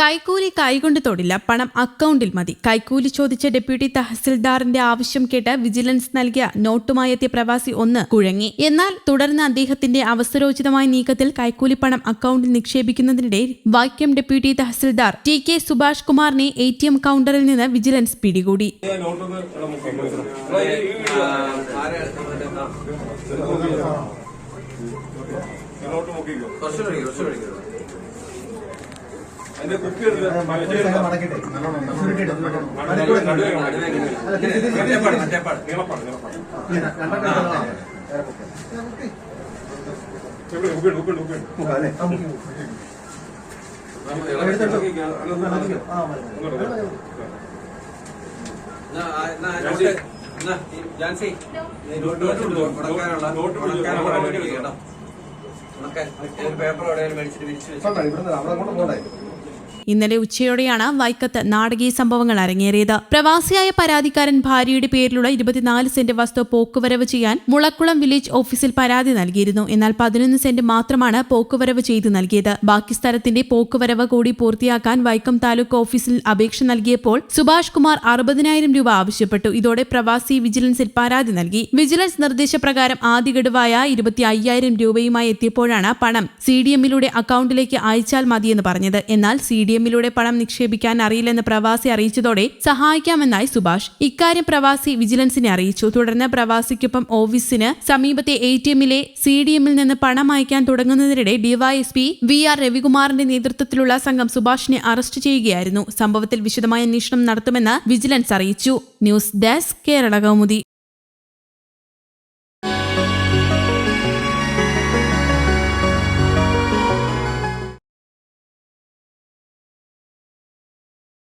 കൈക്കൂലി കൈകൊണ്ട് തൊടില്ല പണം അക്കൗണ്ടിൽ മതി. കൈക്കൂലി ചോദിച്ച ഡെപ്യൂട്ടി തഹസിൽദാറിന്റെ ആവശ്യം കേട്ട് വിജിലൻസ് നൽകിയ നോട്ടുമായി എത്തിയ പ്രവാസി ഒന്ന് കുഴങ്ങി. എന്നാൽ തുടർന്ന് അദ്ദേഹത്തിന്റെ അവസരോചിതമായ നീക്കത്തിൽ കൈക്കൂലി പണം അക്കൗണ്ടിൽ നിക്ഷേപിക്കുന്നതിനിടെ Vaikom deputy tahsildar T K Subhash കുമാറിനെ എ ടി എം കൗണ്ടറിൽ നിന്ന് വിജിലൻസ് പിടികൂടി. കുറച്ചുകൂടി കുറച്ചുകൂടി അതിന്റെ കുപ്പി ജാൻസി, നോട്ട്. മുടക്കാൻ. പേപ്പർ എവിടെയെങ്കിലും മേടിച്ചിട്ട് വിരിച്ച് വെച്ച് ഇന്നലെ ഉച്ചയോടെയാണ് വൈക്കത്ത് നാടകീയ സംഭവങ്ങൾ അരങ്ങേറിയത്. പ്രവാസിയായ പരാതിക്കാരൻ ഭാര്യയുടെ പേരിലുള്ള ഇരുപത്തിനാല് സെന്റ് വസ്തു പോക്കുവരവ് ചെയ്യാൻ മുളക്കുളം വില്ലേജ് ഓഫീസിൽ പരാതി നൽകിയിരുന്നു. എന്നാൽ പതിനൊന്ന് സെന്റ് മാത്രമാണ് പോക്കുവരവ് ചെയ്തു നൽകിയത്. ബാക്കി സ്ഥലത്തിന്റെ പോക്കുവരവ് കൂടി പൂർത്തിയാക്കാൻ വൈക്കം താലൂക്ക് ഓഫീസിൽ അപേക്ഷ നൽകിയപ്പോൾ സുഭാഷ് കുമാർ അറുപതിനായിരം രൂപ ആവശ്യപ്പെട്ടു. ഇതോടെ പ്രവാസി വിജിലൻസിൽ പരാതി നൽകി. വിജിലൻസ് നിർദ്ദേശപ്രകാരം ആദ്യ ഗഡുവായ ഇരുപത്തി അയ്യായിരം രൂപയുമായി എത്തിയപ്പോഴാണ് പണം സി ഡി എമ്മിലൂടെ അക്കൗണ്ടിലേക്ക് അയച്ചാൽ മതിയെന്ന് പറഞ്ഞത്. എന്നാൽ സി ഡി എമ്മിലൂടെ പണം നിക്ഷേപിക്കാൻ അറിയില്ലെന്ന് പ്രവാസി അറിയിച്ചതോടെ സഹായിക്കാമെന്നായി സുഭാഷ്. ഇക്കാര്യം പ്രവാസി വിജിലൻസിനെ അറിയിച്ചു. തുടർന്ന് പ്രവാസിക്കൊപ്പം ഓഫീസിന് സമീപത്തെ എ ടി എമ്മിലെ സി ഡി എമ്മിൽ നിന്ന് പണം അയക്കാൻ തുടങ്ങുന്നതിനിടെ ഡിവൈഎസ്പി വി ആർ രവികുമാറിന്റെ നേതൃത്വത്തിലുള്ള സംഘം സുഭാഷിനെ അറസ്റ്റ് ചെയ്യുകയായിരുന്നു. സംഭവത്തിൽ വിശദമായ അന്വേഷണം നടത്തുമെന്ന് വിജിലൻസ് അറിയിച്ചു. News desk Kerala Kaumudi.